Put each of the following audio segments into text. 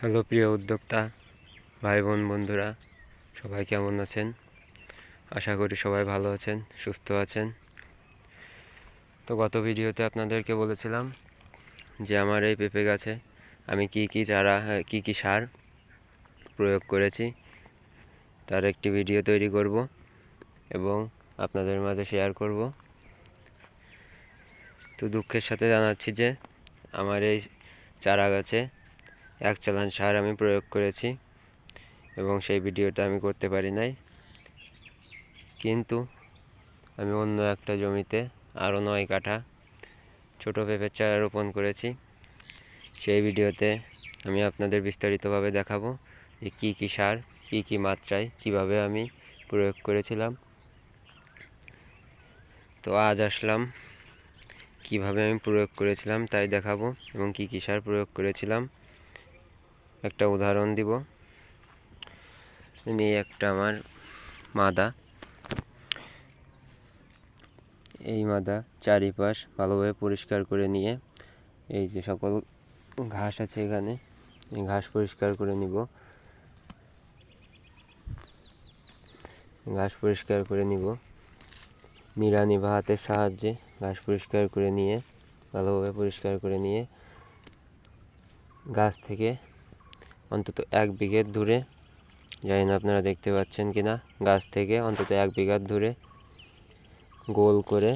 Hello প্রিয় উদ্যোক্তা ভাই বোন বন্ধুরা, সবাই কেমন আছেন? আশা করি সবাই ভালো আছেন, সুস্থ আছেন। তো গত ভিডিওতে আপনাদেরকে বলেছিলাম যে আমার এই পেঁপে গাছে আমি কি কি চারা কি কি সার প্রয়োগ করেছি, তার একটি ভিডিও তৈরি করব এবং আপনাদের মাঝে শেয়ার করব। তো দুঃখের সাথে জানাচ্ছি যে আমার এই চারা গাছে এক চালান সার আমি প্রয়োগ করেছি এবং সেই ভিডিওটা আমি করতে পারি নাই। কিন্তু আমি অন্য একটা জমিতে আরও নয় কাঠা ছোটো পেঁপের চারা রোপণ করেছি। সেই ভিডিওতে আমি আপনাদের বিস্তারিতভাবে দেখাবো যে কী কী সার, কী কী মাত্রায় কীভাবে আমি প্রয়োগ করেছিলাম। তো আজ আসলাম কীভাবে আমি প্রয়োগ করেছিলাম তাই দেখাবো এবং কী কী সার প্রয়োগ করেছিলাম। একটা উদাহরণ দিব। নিয়ে একটা আমার মাদা। এই মাদা চারিপাশ ভালোভাবে পরিষ্কার করে নিয়ে এই যে সকল ঘাস আছে এখানে, এই ঘাস পরিষ্কার করে নিব। ঘাস পরিষ্কার করে নিব। নিড়ানি বা হাতের সাহায্যে ঘাস পরিষ্কার করে নিয়ে, ভালোভাবে পরিষ্কার করে নিয়ে গাছ থেকে অন্তত এক বিঘের দূরে। জানি না আপনারা দেখতে পাচ্ছেন কি না গাছ থেকে। অন্তত এক বিঘার দূরে গোল করে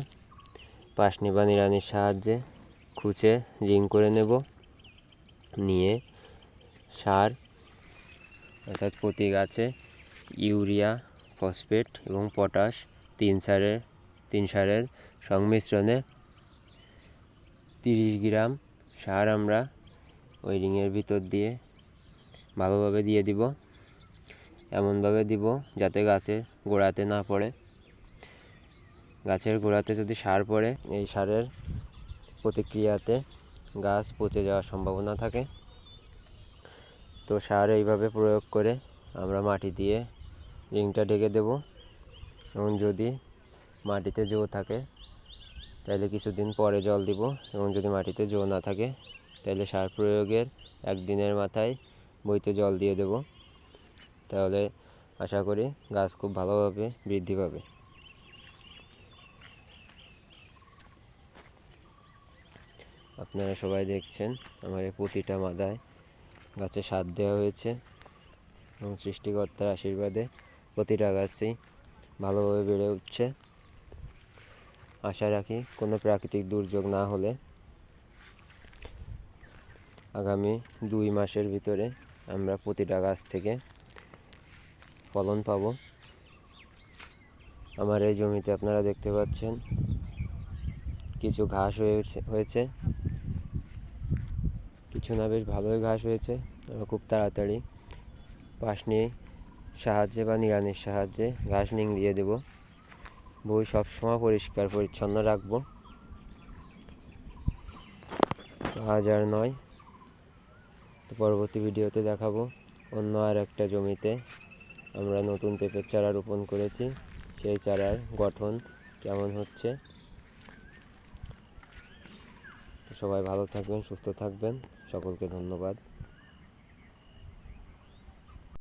পাশনি বা নিড়ানির সাহায্যে খুঁচে রিং করে নেব। নিয়ে সার, অর্থাৎ প্রতি গাছে ইউরিয়া, ফসফেট এবং পটাশ তিন সারের তিন সারের সংমিশ্রণে তিরিশ গ্রাম সার আমরা ওই রিংয়ের ভিতর দিয়ে ভালোভাবে দিয়ে দিব, এমনভাবে দিব যাতে গাছের গোড়াতে না পড়ে। গাছের গোড়াতে যদি সার পড়ে, এই সারের প্রতিক্রিয়াতে গাছ পচে যাওয়ার সম্ভাবনা থাকে। তো সার এইভাবে প্রয়োগ করে আমরা মাটি দিয়ে রিংটা ঢেকে দেব। এবং যদি মাটিতে জো থাকে, তাহলে কিছুদিন পরে জল দিব। এবং যদি মাটিতে জো না থাকে, তাহলে সার প্রয়োগের একদিনের মাথায় বইতে জল দিয়ে দেব। তাহলে আশা করি গাছ খুব ভালোভাবে বৃদ্ধি পাবে। আপনারা সবাই দেখছেন আমার এই প্রতিটা মাদায় গাছে সার দেওয়া হয়েছে এবং সৃষ্টিকর্তার আশীর্বাদে প্রতিটা গাছই ভালোভাবে বেড়ে উঠছে। আশা রাখি কোনো প্রাকৃতিক দুর্যোগ না হলে আগামী দুই মাসের ভিতরে আমরা প্রতিটা গাছ থেকে ফলন পাবো। আমার এই জমিতে আপনারা দেখতে পাচ্ছেন কিছু ঘাস হয়েছে কিছু না বেশ ভালোই ঘাস হয়েছে, আমরা খুব তাড়াতাড়ি পাশ নিয়ে সাহায্যে বা নিড়ানির সাহায্যে ঘাস নিং দিয়ে দেব। বই সবসময় পরিষ্কার, পরিচ্ছন্ন রাখব। আজ আর নয় পরবর্তী ভিডিওতে দেখাবো। অন্য আর একটা জমিতে আমরা নতুন পেঁপের চারা রোপণ করেছি। সেই চারার গঠন কেমন হচ্ছে? সবাই ভালো থাকবেন, সুস্থ থাকবেন। সকলকে ধন্যবাদ।